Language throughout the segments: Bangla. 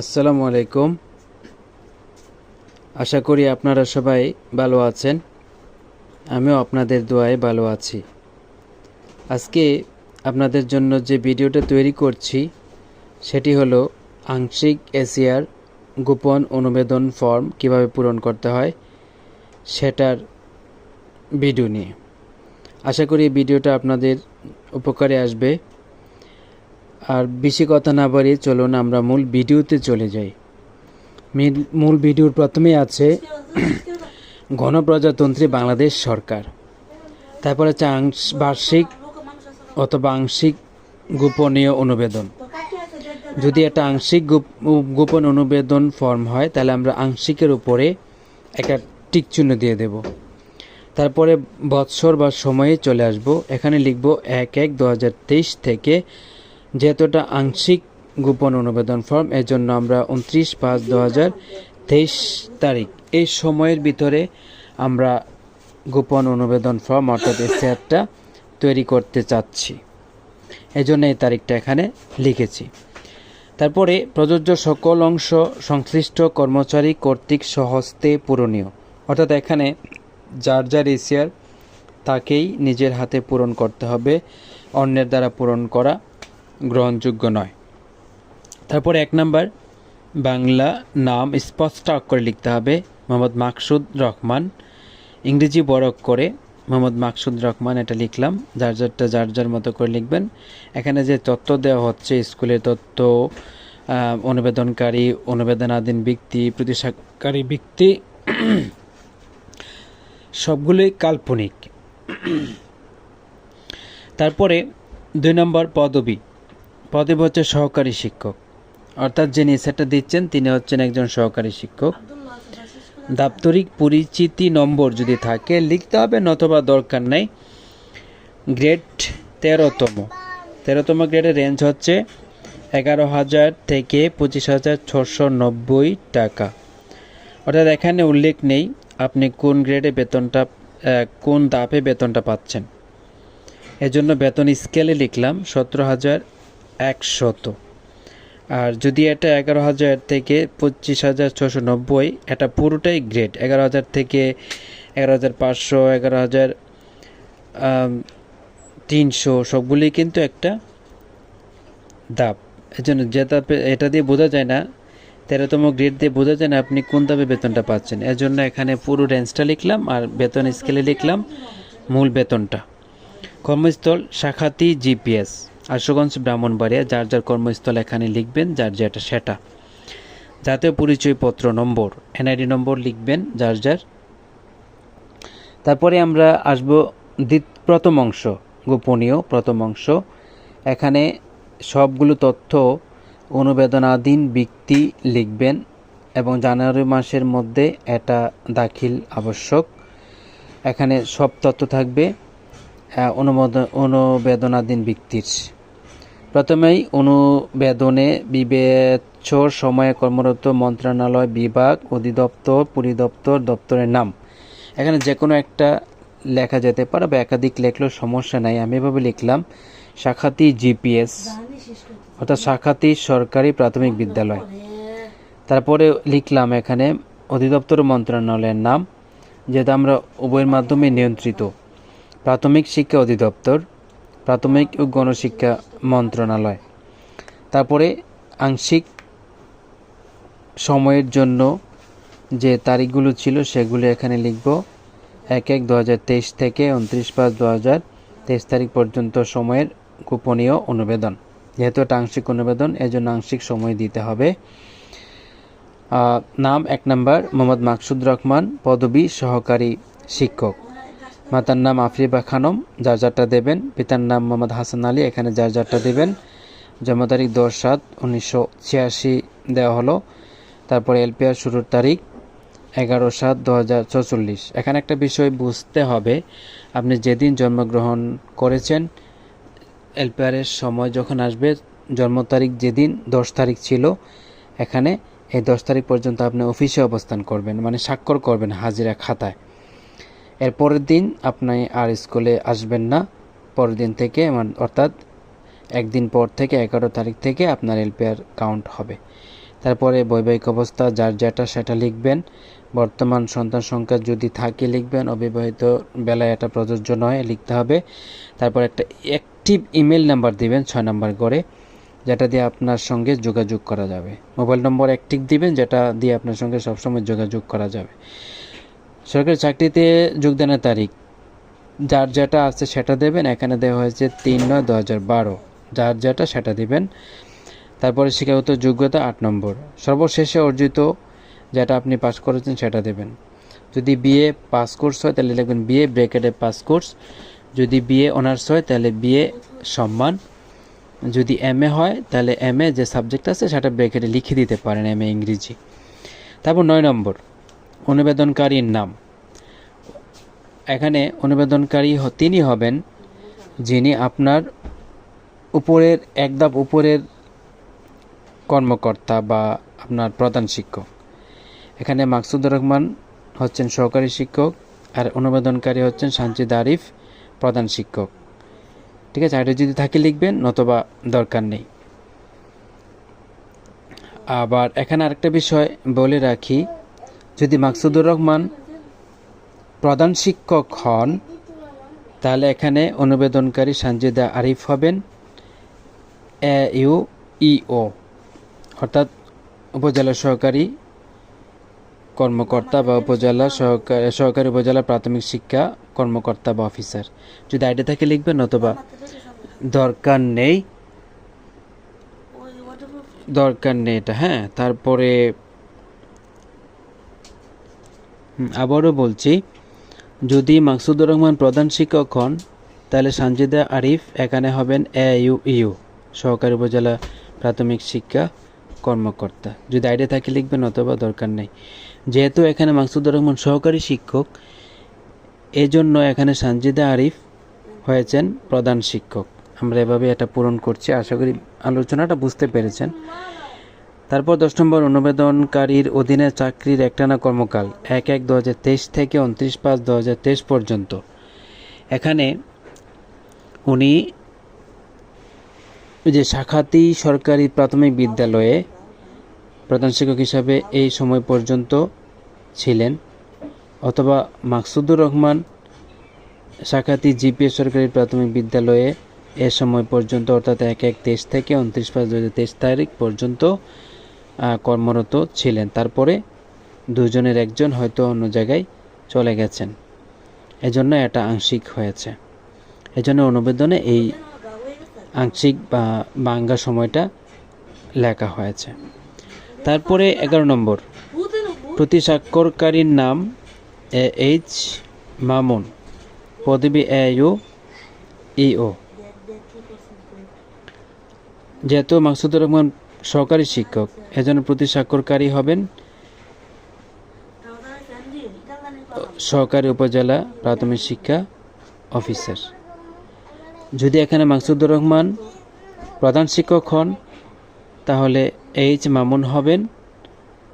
আসসালামু আলাইকুম। আশা করি আপনারা সবাই ভালো আছেন। আমিও আপনাদের দোয়ায় ভালো আছি। আজকে আপনাদের জন্য যে ভিডিওটা তৈরি করছি, সেটি হলো আংশিক এশিয়ার গোপন অনুবেদন ফর্ম কীভাবে পূরণ করতে হয়, সেটার ভিডিও নিয়ে। আশা করি ভিডিওটা আপনাদের উপকারে আসবে। আর বেশি কথা না বাড়িয়ে চলুন আমরা মূল ভিডিওতে চলে যাই। মিল- ভিডিওর প্রথমে আছে গণপ্রজাতন্ত্রী বাংলাদেশ সরকার। তারপরে আছে বার্ষিক অথবা আংশিক গোপনীয় অনুবেদন। যদি একটা আংশিক গোপ- গোপন অনুবেদন ফর্ম হয়, তাহলে আমরা আংশিকের উপরে একটা টিক চিহ্ন দিয়ে দেব। তারপরে বৎসর বা সময়ে চলে আসব। এখানে লিখব এক এক দু থেকে যেহেতুটা আংশিক গোপন অনুবেদন ফর্ম এর জন্য আমরা উনত্রিশ পাঁচ দু হাজার তেইশ তারিখ, এই সময়ের ভিতরে আমরা গোপন অনুবেদন ফর্ম, অর্থাৎ এসিআরটা তৈরি করতে চাচ্ছি। এই জন্য এই তারিখটা এখানে লিখেছি। তারপরে প্রযোজ্য সকল অংশ সংশ্লিষ্ট কর্মচারী কর্তৃক সহস্তে পূরণীয়। অর্থাৎ এখানে যার যার এসিআর তাকেই নিজের হাতে পূরণ করতে হবে, অন্যের দ্বারা পূরণ করা গ্রহণযোগ্য নয়। তারপর এক নাম্বার বাংলা নাম স্পষ্ট অক্ষরে লিখতে হবে মোহাম্মদ মাকসুদ রহমান। ইংরেজি বড় করে মোহাম্মদ মাকসুদ রহমান এটা লিখলাম যার যারটা যার যার মতো করে লিখবেন। এখানে যে তথ্য দেওয়া হচ্ছে স্কুলের আহ, অনুবেদনকারী অনুবেদনাধীন ব্যক্তি প্রতিষ্ঠাকারী ব্যক্তি সবগুলোই কাল্পনিক। তারপরে দুই নম্বর পদবি। পদবি হচ্ছে সহকারী শিক্ষক। অর্থাৎ যিনি সেটা দিচ্ছেন, তিনি হচ্ছেন একজন সহকারী শিক্ষক। দাপ্তরিক পরিচিতি নম্বর যদি থাকে, লিখতে হবে, নতবা দরকার নাই। গ্রেড তেরোতম। তেরোতম গ্রেডের রেঞ্জ হচ্ছে এগারো হাজার থেকে পঁচিশ হাজার ছশো নব্বই টাকা। অর্থাৎ এখানে উল্লেখ নেই আপনি কোন গ্রেডে বেতনটা কোন দাপে বেতনটা পাচ্ছেন। এজন্য বেতন স্কেলে লিখলাম, সতেরো হাজার একশত। আর যদি এটা এগারো হাজার থেকে পঁচিশ হাজার ছশো নব্বই, এটা পুরোটাই গ্রেড। এগারো হাজার থেকে এগারো হাজার পাঁচশো, এগারো হাজার তিনশো সবগুলি কিন্তু একটা দাপ এই জন্য যে দাপে এটা দিয়ে বোঝা যায় না, তেরোতম গ্রেড দিয়ে বোঝা যায় না আপনি কোন দাপে বেতনটা পাচ্ছেন। এর জন্য এখানে পুরো রেঞ্জটা লিখলাম আর বেতন স্কেলে লিখলাম মূল বেতনটা। কর্মস্থল, শাখাতি জিপিএস আশুগঞ্জ ব্রাহ্মণবাড়িয়া, যার যার কর্মস্থল এখানে লিখবেন, যার যেটা সেটা। জাতীয় পরিচয়পত্র নম্বর এনআইডি নম্বর লিখবেন, যার যার। তারপরে আমরা আসব প্রথম অংশ, গোপনীয় প্রথম অংশ। এখানে সবগুলো তথ্য, অনুবেদনাধীন ব্যক্তি লিখবেন এবং জানুয়ারি মাসের মধ্যে এটা দাখিল আবশ্যক। এখানে সব তথ্য থাকবে। অনুমোদন অনুবেদনাধীন ব্যক্তির। প্রথমেই অনুবেদনে বিবেচ্যর সময়ে কর্মরত মন্ত্রণালয়, বিভাগ, অধিদপ্তর, পরিদপ্তর, দপ্তরের নাম। এখানে যে কোনো একটা লেখা যেতে পারে বা একাধিক লেখলেও সমস্যা নাই। আমি এভাবে লিখলাম শাখাতি জিপিএস, অর্থাৎ শাখাতি সরকারি প্রাথমিক বিদ্যালয়। তারপরে লিখলাম এখানে, অধিদপ্তর মন্ত্রণালয়ের নাম, যেটা আমরা উভয়ের মাধ্যমে নিয়ন্ত্রিত। প্রাথমিক শিক্ষা অধিদপ্তর, প্রাথমিক ও গণশিক্ষা মন্ত্রণালয়। তারপরে আংশিক সময়ের জন্য যে তারিখগুলো ছিল সেগুলো এখানে লিখব। এক এক দু থেকে উনত্রিশ পাঁচ দু তেইশ তারিখ পর্যন্ত সময়ের গোপনীয় অনুবেদন। যেহেতু এটা আংশিক অনুবেদন, এজন্য আংশিক সময় দিতে হবে। নাম এক নাম্বার, মোহাম্মদ মাকসুদ রহমান, পদবী সহকারী শিক্ষক। মাতার নাম আফরিবা খানম, যার যারটা দেবেন। পিতার নাম মোহাম্মদ হাসান আলী, এখানে যার যারটা দেবেন। জন্ম তারিখ দশ সাত উনিশশো ছিয়াশি দেওয়া হলো। তারপরে এলপিআর শুরুর তারিখ এগারো সাত দু হাজার চৌচল্লিশ এখানে একটা বিষয় বুঝতে হবে, আপনি যেদিন জন্মগ্রহণ করেছেন এলপিআরের সময় যখন আসবে, জন্ম তারিখ যেদিন, দশ তারিখ ছিল, এখানে এই দশ তারিখ পর্যন্ত আপনি অফিসে অবস্থান করবেন মানে স্বাক্ষর করবেন হাজিরা খাতায়। এর পরের দিন আপনি আর স্কুলে আসবেন না। পরের দিন থেকে অর্থাৎ একদিন পর থেকে এগারো তারিখ থেকে আপনার এলপিআর কাউন্ট হবে। তারপরে বৈবাহিক অবস্থা, যার যেটা সেটা লিখবেন। বর্তমান সন্তান সংখ্যা যদি থাকে লিখবেন, অবিবাহিত বেলায় এটা প্রযোজ্য নয়, লিখতে হবে। তারপর একটা অ্যাক্টিভ ইমেল নাম্বার দিবেন, ছয় নাম্বার করে, যেটা দিয়ে আপনার সঙ্গে যোগাযোগ করা যাবে। মোবাইল নম্বর অ্যাক্টিভ দিবেন, যেটা দিয়ে আপনার সঙ্গে সবসময় যোগাযোগ করা যাবে। সরকারি চাকরিতে যোগদানের তারিখ। যার যেটা আছে সেটা দেবেন, এখানে দেওয়া হয়েছে তিন নয় দু হাজার বারো। যার যেটা সেটা দেবেন। তারপরে শিক্ষাগত যোগ্যতা আট নম্বর। সর্বশেষে অর্জিত যেটা আপনি পাস করেছেন সেটা দেবেন। যদি বিএ পাস কোর্স হয় তাহলে লিখবেন বিএ ব্রেকেটে পাস কোর্স। যদি বিএ অনার্স হয় তাহলে বিএ সম্মান। যদি এম এ হয় তাহলে এম এ যে সাবজেক্ট আছে সেটা ব্রেকেটে লিখে দিতে পারেন এম এ ইংরেজি। তারপর নয় নম্বর। অনুবেদনকারীর নাম। এখানে অনুবেদনকারী তিনি হবেন যিনি আপনার উপরের একদাপ উপরের কর্মকর্তা বা আপনার প্রধান শিক্ষক। এখানে মাকসুদুর রহমান হচ্ছেন সহকারী শিক্ষক আর অনুবেদনকারী হচ্ছেন সানজিদ আরিফ, প্রধান শিক্ষক। ঠিক আছে এটা যদি থাকে লিখবেন, নতবা দরকার নেই। আবার এখানে আরেকটা বিষয় বলে রাখি যদি মাকসুদুর রহমান প্রধান শিক্ষক হন, তাহলে এখানে অনুবেদনকারী সানজিদা আরিফ হবেন এ ইউ ইও অর্থাৎ উপজেলা সহকারী কর্মকর্তা বা উপজেলা সহকারী সহকারী উপজেলা প্রাথমিক শিক্ষা কর্মকর্তা বা অফিসার। যদি আইডি থাকে লিখবেন অথবা দরকার নেই দরকার নেই এটা হ্যাঁ তারপরে হুম, আবারও বলছি, যদি মাকসুদুর রহমান প্রধান শিক্ষক হন, তাহলে সানজিদা আরিফ এখানে হবেন এ ইউ ইউ, সহকারী উপজেলা প্রাথমিক শিক্ষা কর্মকর্তা। যদি আইডিয়া থাকে লিখবেন, অথবা দরকার নেই। যেহেতু এখানে মাকসুদুর রহমান সহকারী শিক্ষক, এজন্য এখানে সানজিদা আরিফ হয়েছেন প্রধান শিক্ষক। আমরা এভাবে এটা পূরণ করছি। আশা করি আলোচনাটা বুঝতে পেরেছেন। তারপর দশ নম্বর অনুবেদনকারীর অধীনে চাকরির একটানা কর্মকাল, এক এক দু থেকে উনত্রিশ পাঁচ দু পর্যন্ত। এখানে উনি যে শাখাতি সরকারি প্রাথমিক বিদ্যালয়ে প্রধান শিক্ষক হিসাবে এই সময় পর্যন্ত ছিলেন, অথবা মাকসুদুর রহমান শাখাতি জিপিএস সরকারি প্রাথমিক বিদ্যালয়ে এ সময় পর্যন্ত, অর্থাৎ এক এক তেইশ থেকে উনত্রিশ পাঁচ দু তারিখ পর্যন্ত কর্মরত ছিলেন। তারপরে দুজনের একজন হয়তো অন্য জায়গায় চলে গেছেন। এজন্য এটা আংশিক হয়েছে। এজন্য অনুবেদনে এই আংশিক বা বাঙ্গা সময়টা লেখা হয়েছে। তারপরে এগারো নম্বর। প্রতি স্বাক্ষরকারীর নাম এ এইচ মামুন। পদবী এ ইউ ইও যেহেতু মাকসুদুর রহমান সহকারী শিক্ষক, এজন্য প্রতি স্বাক্ষরকারী হবেন সহকারী উপজেলা প্রাথমিক শিক্ষা অফিসার। যদি এখানে মাকসুদুর রহমান প্রধান শিক্ষক হন, তাহলে এইচ মামুন হবেন,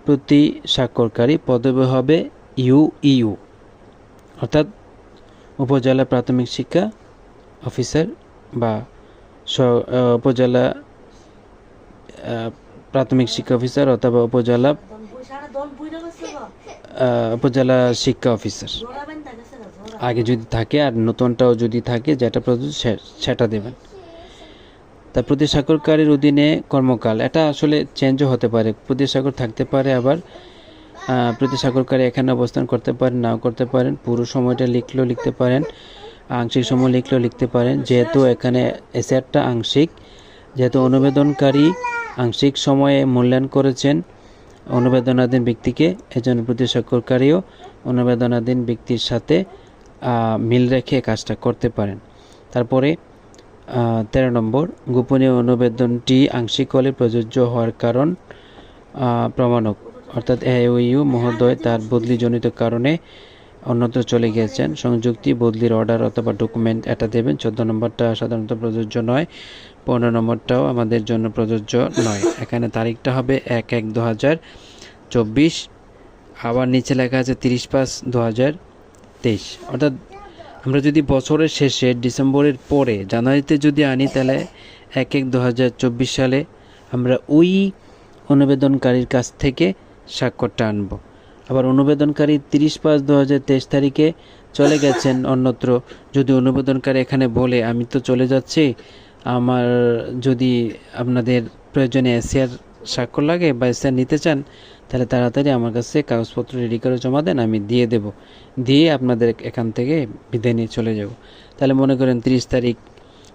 প্রতি স্বাক্ষরকারী পদবি হবে ইউ ইউ অর্থাৎ উপজেলা প্রাথমিক শিক্ষা অফিসার বা উপজেলা প্রাথমিক শিক্ষা অফিসার অথবা উপজেলা উপজেলা শিক্ষা অফিসার। আগে যদি থাকে আর নতুনটাও যদি থাকে, যেটা প্রযোজ্য সেটা দেবেন। তা প্রতি স্বাক্ষরকারীর অধীনে কর্মকাল, এটা আসলে চেঞ্জও হতে পারে। প্রতি স্বাক্ষর থাকতে পারে আবার প্রতি স্বাক্ষরকারী এখানে অবস্থান করতে পারেন, নাও করতে পারেন, পুরো সময়টা লিখলেও লিখতে পারেন, আংশিক সময় লিখলেও লিখতে পারেন। যেহেতু এখানে এসেটটা আংশিক, যেহেতু অনুবেদনকারী আংশিক সময়ে মূল্যায়ন করেছেন অনুবেদনাধীন ব্যক্তিকে। এজন্য প্রতি স্বাক্ষরকারীও অনুবেদনাধীন ব্যক্তির সাথে মিল রেখে কাজটা করতে পারেন। তারপরে তেরো নম্বর, গোপনীয় অনুবেদনটি আংশিক হলে প্রযোজ্য হওয়ার কারণ প্রমাণক, অর্থাৎ এও মহোদয় তার বদলিজনিত কারণে অন্যত্র চলে গিয়েছেন। সংযুক্তি বদলির অর্ডার অথবা ডকুমেন্ট এটা দেবেন। চোদ্দ নম্বরটা সাধারণত প্রযোজ্য নয়, পনেরো নম্বরটাও আমাদের জন্য প্রযোজ্য নয়। এখানে তারিখটা হবে এক এক দু হাজার চব্বিশ। আবার নিচে লেখা আছে তিরিশ পাঁচ দু হাজার তেইশ। অর্থাৎ আমরা যদি বছরের শেষে ডিসেম্বরের পরে জানুয়ারিতে যদি আনি, তাহলে এক এক দু হাজার চব্বিশ সালে আমরা ওই অনুবেদনকারীর কাছ থেকে স্বাক্ষরটা আনব। আবার অনুবেদনকারী তিরিশ পাঁচ দু হাজার তেইশ তারিখে চলে গেছেন অন্যত্র। যদি অনুবেদনকারী এখানে বলে, আমি তো চলে যাচ্ছি, আমার যদি আপনাদের প্রয়োজনে এসিআর স্বাক্ষর লাগে বা এসিআর নিতে চান, তাহলে তাড়াতাড়ি আমার কাছে কাগজপত্র রেডি করে জমা দেন, আমি দিয়ে দেব। দিয়ে আপনাদের এখান থেকে বিদায় নিয়ে চলে যাব। তাহলে মনে করেন তিরিশ তারিখ,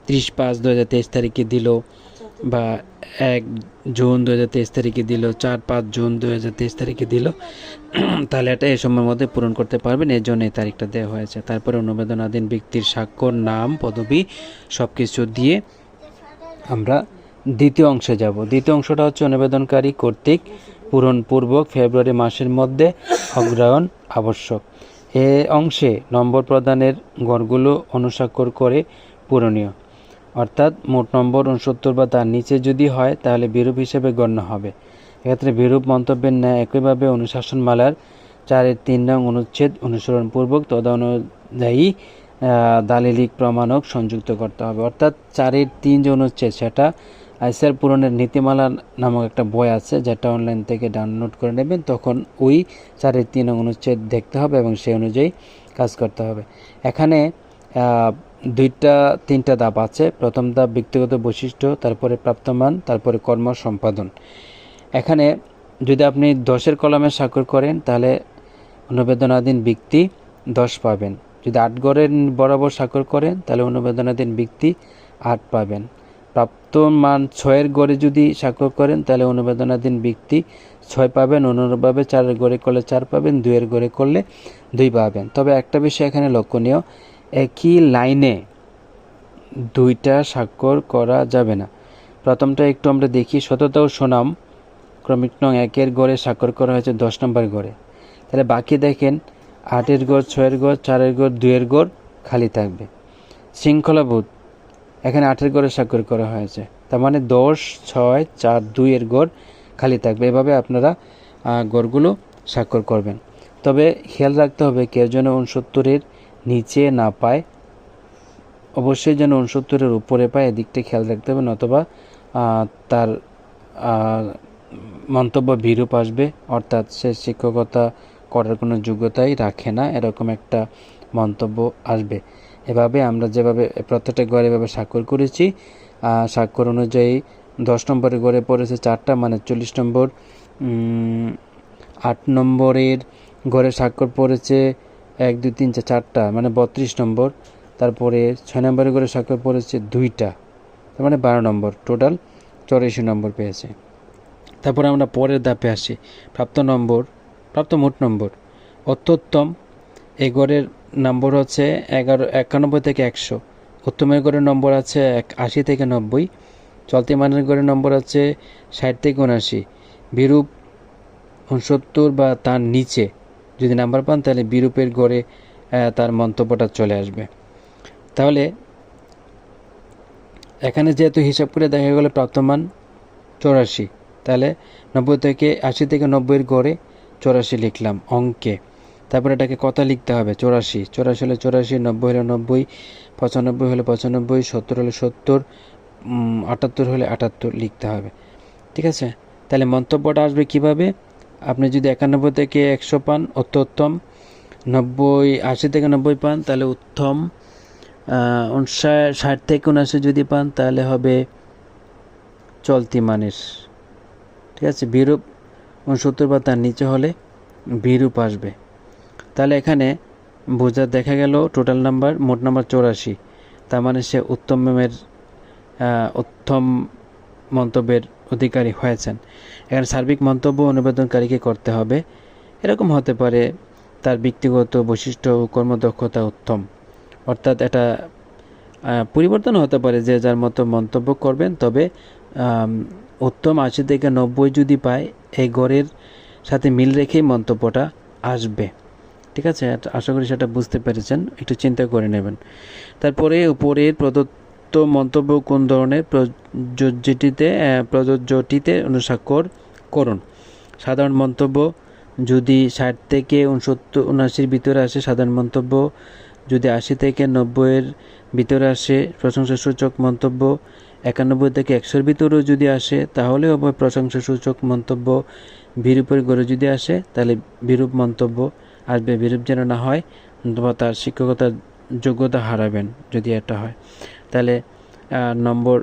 তিরিশ পাঁচ দু হাজার তেইশ তারিখে দিল বা এক জুন দু হাজার তেইশ তারিখে দিল, চার পাঁচ জুন দু হাজার তেইশ তারিখে দিল, তাহলে এটা এই সময়ের মধ্যে পূরণ করতে পারবেন, এর জন্য এই তারিখটা দেওয়া হয়েছে। তারপরে অনুবেদনাধীন ব্যক্তির স্বাক্ষর, নাম, পদবি সব কিছু দিয়ে আমরা দ্বিতীয় অংশে যাব। দ্বিতীয় অংশটা হচ্ছে অনুবেদনকারী কর্তৃক পূরণপূর্বক ফেব্রুয়ারি মাসের মধ্যে অগ্রায়ণ আবশ্যক। এ অংশে নম্বর প্রদানের গড়গুলো অনুস্বাক্ষর করে পূরণীয়। অর্থাৎ মোট নম্বর উনসত্তর বা তার নিচে যদি হয়, তাহলে বিরূপ হিসেবে গণ্য হবে। এক্ষেত্রে বিরূপ মন্তব্যের ন্যায় একইভাবে অনুশাসনমালার চারের তিন নং অনুচ্ছেদ অনুসরণপূর্বক তদনুযায়ী দালিলিক প্রমাণক সংযুক্ত করতে হবে। অর্থাৎ চারের তিন যে অনুচ্ছেদ, সেটা আইসার পূরণের নীতিমালা নামক একটা বই আছে, যেটা অনলাইন থেকে ডাউনলোড করে নেবেন। তখন ওই চারের তিন অনুচ্ছেদ দেখতে হবে এবং সেই অনুযায়ী কাজ করতে হবে। এখানে দুইটা, তিনটা ধাপ আছে। প্রথম ধাপ ব্যক্তিগত বৈশিষ্ট্য, তারপরে প্রাপ্তমান, তারপরে কর্ম সম্পাদন। এখানে যদি আপনি দশের কলমে স্বাক্ষর করেন, তাহলে অনুবেদনাধীন ব্যক্তি দশ পাবেন। যদি আট গড়ের বরাবর স্বাক্ষর করেন, তাহলে অনুবেদনাধীন ব্যক্তি আট পাবেন। প্রাপ্ত মান ছয়ের গড়ে যদি স্বাক্ষর করেন, তাহলে অনুবেদনাধীন ব্যক্তি ছয় পাবেন। অনুরূপভাবে চারের গড়ে করলে চার পাবেন, দুইয়ের গড়ে করলে দুই পাবেন। তবে একটা বিষয় এখানে লক্ষণীয় একই লাইনে দুইটা স্বাক্ষর করা যাবে না। প্রথমটা একটু আমরা দেখি সততা ও সুনাম, ক্রমিক নং একের গড়ে স্বাক্ষর করা হয়েছে দশ নম্বর গড়ে। তাহলে বাকি দেখেন, আটের গড়, ছয়ের গড়, চারের গড় দুয়ের গড় খালি থাকবে। শৃঙ্খলাবোধ, এখানে আটের গড়ে স্বাক্ষর করা হয়েছে। তার মানে দশ, ছয়, চার, দুইয়ের গড় খালি থাকবে। এভাবে আপনারা গড়গুলো স্বাক্ষর করবেন। তবে খেয়াল রাখতে হবে কেউ যেন উনসত্তরের নিচে না পায়, অবশ্যই যেন উনসত্তরের উপরে পায়, এদিকটা খেয়াল রাখতে হবে, নতবা তার মন্তব্য বিরূপ আসবে, অর্থাৎ সে শিক্ষকতা করার কোনো যোগ্যতাই রাখে না, এরকম একটা মন্তব্য আসবে। এভাবে আমরা যেভাবে, প্রত্যেকটা গড়ে এভাবে স্বাক্ষর করেছি স্বাক্ষর অনুযায়ী দশ নম্বরে গড়ে পড়েছে চারটা মানে চল্লিশ নম্বর আট নম্বরের গড়ে স্বাক্ষর পড়েছে এক, দুই, তিন, চার, চারটা মানে বত্রিশ নম্বর। তারপরে ছয় নম্বরে করে স্বাক্ষর পড়েছে দুইটা, তার মানে বারো নম্বর টোটাল, চৌরাশি নম্বর পেয়েছে। তারপরে আমরা পরের ধাপে আসি, প্রাপ্ত নম্বর, প্রাপ্ত মোট নম্বর। অত্যুত্তম এই গড়ের নম্বর হচ্ছে এগারো, একানব্বই থেকে একশো। উত্তমের গড়ের নম্বর আছে এক, আশি থেকে নব্বই। চলতি মানের গড়ের নম্বর আছে ষাট থেকে উনআশি। বিরূপ, উনসত্তর বা তার নিচে। যদি নাম্বার পান, তাহলে বিরূপের গড়ে তার মন্তব্যটা চলে আসবে। তাহলে, এখানে যেহেতু হিসাব করে দেখা গেল প্রাপ্তমান চৌরাশি, তাহলে নব্বই থেকে আশি থেকে নব্বইয়ের গড়ে চৌরাশি লিখলাম অঙ্কে। তারপরে এটাকে কথা লিখতে হবে? চৌরাশি। চৌরাশি হলে চৌরাশি, নব্বই হলে নব্বই, পঁচানব্বই হলে পঁচানব্বই, সত্তর হলে সত্তর আটাত্তর হলে আটাত্তর লিখতে হবে। ঠিক আছে? তাহলে মন্তব্যটা আসবে কীভাবে? আপনি যদি একানব্বই থেকে একশো পান, অত্যুত্তম। নব্বই, আশি থেকে নব্বই পান, তাহলে উত্তম। ষাট থেকে উনআশি যদি পান, তাহলে হবে চলতি মানের। ঠিক আছে? বিরূপ উনসত্তর বা তার নিচে হলে বিরূপ আসবে। তাহলে এখানে বোঝা দেখা গেল টোটাল নাম্বার মোট নাম্বার চৌরাশি। তার মানে সে উত্তমের উত্তম মন্তব্যের অধিকারী হয়েছেন। এখানে সার্বিক মন্তব্য অনুবেদনকারীকে করতে হবে। এরকম হতে পারে তার ব্যক্তিগত বৈশিষ্ট্য ও কর্মদক্ষতা উত্তম। অর্থাৎ এটা পরিবর্তন হতে পারে যে যার মতো মন্তব্য করবেন, তবে উত্তম আশি থেকে নব্বই যদি পায়, এই গড়ের সাথে মিল রেখেই মন্তব্যটা আসবে। ঠিক আছে? আশা করি সেটা বুঝতে পেরেছেন। একটু চিন্তা করে নেবেন। তারপরে উপরের প্রদত্ত মন্তব্য কোন ধরনের প্রযোজ্যটিতে প্রযোজ্যটিতে অনুস্বাক্ষর করুন। সাধারণ মন্তব্য যদি ষাট থেকে উনসত্তর উনআশির ভিতরে আসে, সাধারণ মন্তব্য যদি আশি থেকে নব্বইয়ের ভিতরে আসে, প্রশংসাসূচক মন্তব্য একানব্বই থেকে একশোর ভিতরেও যদি আসে তাহলে উভয় প্রশংসাসূচক মন্তব্য বিরূপের গড়ে যদি আসে, তাহলে বিরূপ মন্তব্য আসবে। বিরূপ যেন না হয় তার শিক্ষকতার যোগ্যতা হারাবেন যদি এটা হয়। তাহলে নম্বর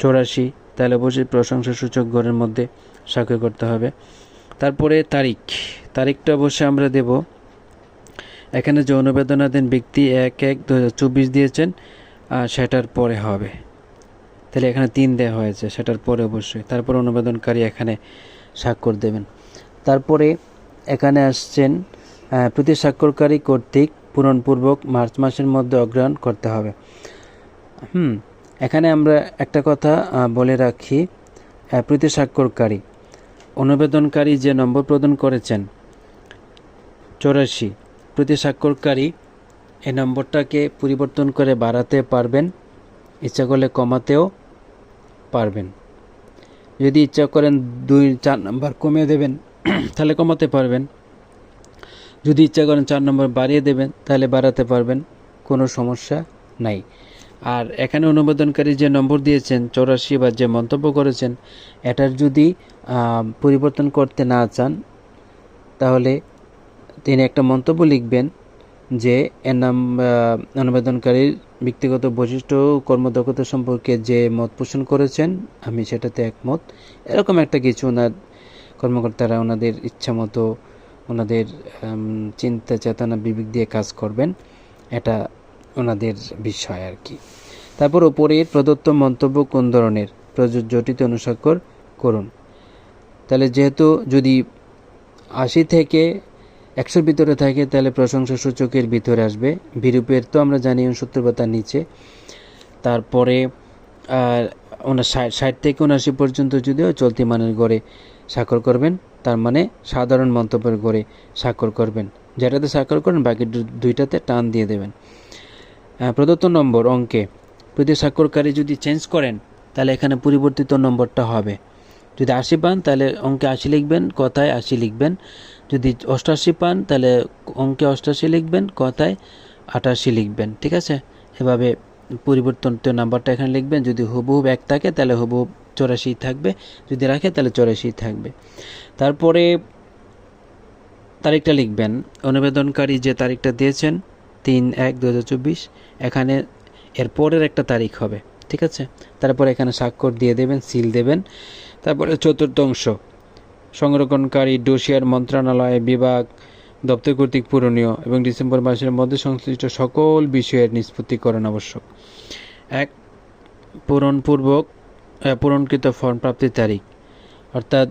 চৌরাশি, তাহলে অবশ্যই প্রশংসাসূচক গড়ের মধ্যে স্বাক্ষর করতে হবে। তারপরে তারিখ। তারিখটা অবশ্যই আমরা দেব। এখানে যে অনুবেদনা দেন ব্যক্তি এক এক দু চব্বিশ দিয়েছেন সেটার পরে হবে। তাহলে এখানে তিন দেওয়া হয়েছে, সেটার পরে অবশ্যই। তারপর অনুবেদনকারী এখানে স্বাক্ষর দেবেন। তারপরে এখানে আসছেন প্রতি স্বাক্ষরকারী কর্তৃক পূরণপূর্বক মার্চ মাসের মধ্যে অগ্রহণ করতে হবে। হুম, এখানে আমরা একটা কথা বলে রাখি। প্রতি স্বাক্ষরকারী, অনুবেদনকারী যে নম্বর প্রদান করেছেন, চৌরাশি। প্রতি স্বাক্ষরকারী এই নম্বরটাকে পরিবর্তন করে বাড়াতে পারবেন, ইচ্ছা করলে কমাতেও পারবেন। যদি ইচ্ছা করেন দুই, চার নম্বর কমিয়ে দেবেন, তাহলে কমাতে পারবেন। যদি ইচ্ছা করেন চার নম্বর বাড়িয়ে দেবেন, তাহলে বাড়াতে পারবেন, কোনো সমস্যা নাই। আর এখানে অনুমোদনকারী যে নম্বর দিয়েছেন চৌরাশি বা যে মন্তব্য করেছেন এটার যদি পরিবর্তন করতে না চান তাহলে তিনি একটা মন্তব্য লিখবেন যে এর নাম আহ, অনুবেদনকারীর ব্যক্তিগত বৈশিষ্ট্য কর্মদক্ষতা সম্পর্কে যে মত পোষণ করেছেন আমি সেটাতে একমত। এরকম একটা কিছু ওনার কর্মকর্তারা ওনাদের ইচ্ছা মতো ওনাদের চিন্তা চেতনা বিবেক দিয়ে কাজ করবেন। এটা ওনাদের বিষয় আর কি। তারপর ওপরের প্রদত্ত মন্তব্য কোন ধরনের? প্রযোজ্যটিতে অনুস্বাক্ষর করুন। তাহলে যেহেতু যদি আশি থেকে একশোর ভিতরে থাকে, তাহলে প্রশংসা সূচকের ভিতরে আসবে। বিরূপের তো আমরা জানি সত্তর বা তার নিচে। তারপরে ওনার ষাট ষাট থেকে উনআশি পর্যন্ত যদিও চলতি মানের গড়ে স্বাক্ষর করবেন, তার মানে সাধারণ মন্তব্যের গড়ে স্বাক্ষর করবেন। যেটাতে স্বাক্ষর করেন বাকি দুইটাতে টান দিয়ে দেবেন। প্রদত্ত নম্বর অঙ্কে। প্রতি স্বাক্ষরকারী যদি চেঞ্জ করেন, তাহলে এখানে পরিবর্তিত নম্বরটা হবে। যদি আশি পান, তাহলে অঙ্কে আশি লিখবেন, কথায় আশি লিখবেন। যদি অষ্টাশি পান, তাহলে অঙ্কে অষ্টাশি লিখবেন, কথায় আটাশি লিখবেন, ঠিক আছে? এভাবে পরিবর্তনতে নাম্বারটা এখানে লিখবেন। যদি হুবহুব এক থাকে, তাহলে হুবহুব চৌরাশি থাকবে। যদি রাখে, তাহলে চৌরাশি থাকবে। তারপরে তারিখটা লিখবেন। অনুবেদনকারী যে তারিখটা দিয়েছেন তিন এক দু হাজার চব্বিশ, এখানে এর পরের একটা তারিখ হবে, ঠিক আছে? তারপর এখানে স্বাক্ষর দিয়ে দেবেন, সিল দেবেন। তারপরে চতুর্থ অংশ, সংরক্ষণকারী ডোসিয়ার মন্ত্রণালয় বিভাগ দপ্তর কর্তৃক পূরণীয় এবং ডিসেম্বর মাসের মধ্যে সংশ্লিষ্ট সকল বিষয়ের নিষ্পত্তিকরণ আবশ্যক। এক, পূরণপূর্বক পূরণকৃত ফর্ম প্রাপ্তির তারিখ, অর্থাৎ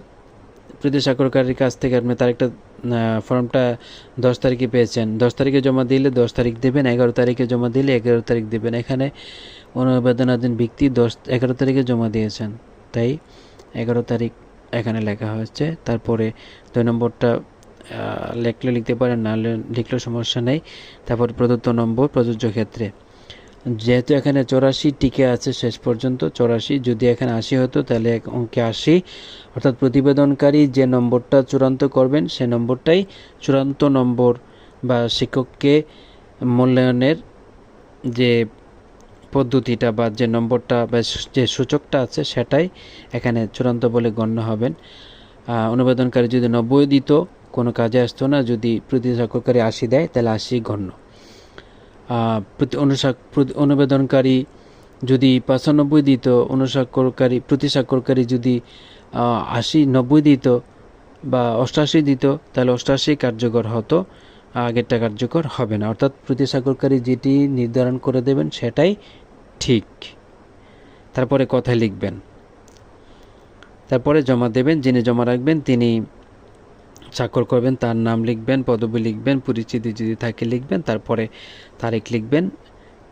প্রতি স্বাক্ষরকারীর কাছ থেকে আপনি তার একটা ফর্মটা দশ তারিখে পেয়েছেন। দশ তারিখে জমা দিলে দশ তারিখ দেবেন, এগারো তারিখে জমা দিলে এগারো তারিখ দেবেন। এখানে অনুবেদনাধীন ব্যক্তি দশ, এগারো তারিখে জমা দিয়েছেন। তাই এগারো তারিখ এখানে লেখা হয়েছে। তারপরে দুই নম্বরটা লেখলে লিখতে পারেন, না লিখলেও সমস্যা নেই। তারপর প্রদত্ত নম্বর প্রযোজ্য ক্ষেত্রে। যেহেতু এখানে চৌরাশি টিকে আছে শেষ পর্যন্ত, চৌরাশি, যদি এখানে আশি হতো তাহলে অঙ্কে আশি। অর্থাৎ প্রতিবেদনকারী যে নম্বরটা চূড়ান্ত করবেন, সে নম্বরটাই চূড়ান্ত নম্বর বা শিক্ষককে মূল্যায়নের যে পদ্ধতিটা বা যে নম্বরটা বা যে সূচকটা আছে সেটাই এখানে চূড়ান্ত বলে গণ্য হবেন। অনুবেদনকারী যদি নব্বই দিত, কোনো কাজে আসতো না, যদি প্রতি স্বাক্ষরকারী আশি দেয়, তাহলে আশি গণ্য। অনুসাক প্রতি- অনুবেদনকারী যদি পঁচানব্বই দিত অনুস্বাক্ষরকারী প্রতি স্বাক্ষরকারী যদি আশি নব্বই দিত বা অষ্টাশি দিত, তাহলে অষ্টাশি কার্যকর হতো। আগেরটা কার্যকর হবে না। অর্থাৎ প্রতি স্বাক্ষরকারী যেটি নির্ধারণ করে দেবেন সেটাই ঠিক। তারপরে কথায় লিখবেন। তারপরে জমা দেবেন, যিনি জমা রাখবেন তিনি স্বাক্ষর করবেন, তার নাম লিখবেন, পদবি লিখবেন, পরিচিতি যদি থাকে লিখবেন, তারপরে তারিখ লিখবেন,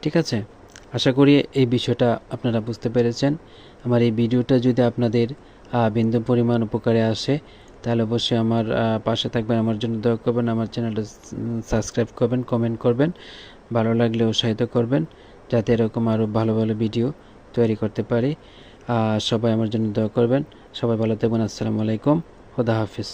ঠিক আছে? আশা করি এই বিষয়টা আপনারা বুঝতে পেরেছেন। আমার এই ভিডিওটা যদি আপনাদের বিন্দু পরিমাণ উপকারে আসে, তাহলে অবশ্যই আমার পাশে থাকবেন, আমার জন্য দয়া করবেন, আমার চ্যানেলটা সাবস্ক্রাইব করবেন কমেন্ট করবেন, ভালো লাগলে উৎসাহিত করবেন, যাতে এরকম আরও ভালো ভালো ভিডিও তৈরি করতে পারি। সবাই আমার জন্য দয়া করবেন, সবাই ভালো থাকবেন, আসসালামু আলাইকুম, খুদা হাফিজ।